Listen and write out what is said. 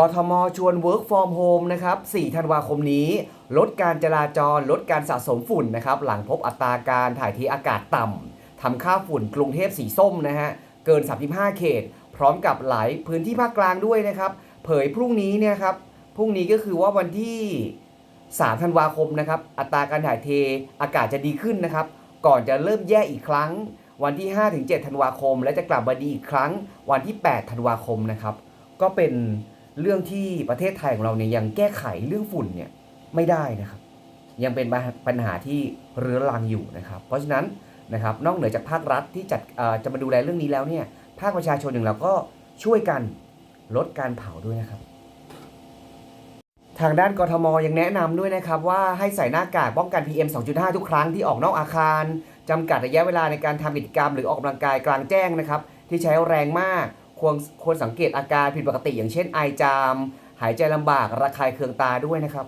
กทมชวน Work from Home นะครับ 4 ธันวาคมนี้ ลดการจราจร ลดการสะสมฝุ่นนะครับ หลังพบอัตราการถ่ายเทอากาศต่ำ ทำค่าฝุ่นกรุงเทพสีส้มนะฮะ เกิน 35 เขต พร้อมกับหลายพื้นที่ภาคกลางด้วยนะครับ เผยพรุ่งนี้เนี่ยครับ พรุ่งนี้ก็คือว่าวันที่ 3 ธันวาคมนะครับ อัตราการถ่ายเทอากาศจะดีขึ้นนะครับ ก่อนจะเริ่มแย่อีกครั้ง วันที่ 5-7 ธันวาคม และจะกลับมาดีอีกครั้ง วันที่ 8 ธันวาคมนะครับ ก็เป็น เรื่องที่ประเทศไทยของเราเนี่ยยังแก้ไขเรื่องฝุ่นเนี่ยไม่ได้นะครับ ยังเป็นปัญหาที่เรื้อรังอยู่นะครับ เพราะฉะนั้นนะครับนอกเหนือจากภาครัฐที่จัดจะมาดูแลเรื่องนี้แล้วเนี่ยภาคประชาชนอย่างเราก็ช่วยกันลดการเผาด้วยนะครับ ทางด้านกทมยังแนะนำด้วยนะครับว่าให้ใส่หน้ากากป้องกัน PM 2.5 ทุกครั้งที่ออกนอกอาคารจำกัดระยะเวลาในการทำกิจกรรมหรือออกกำลังกายกลางแจ้งนะครับที่ใช้แรงมาก ควรควรสังเกตอาการผิดปกติอย่างเช่นไอจาม หายใจลำบากระคายเคืองตาด้วยนะครับ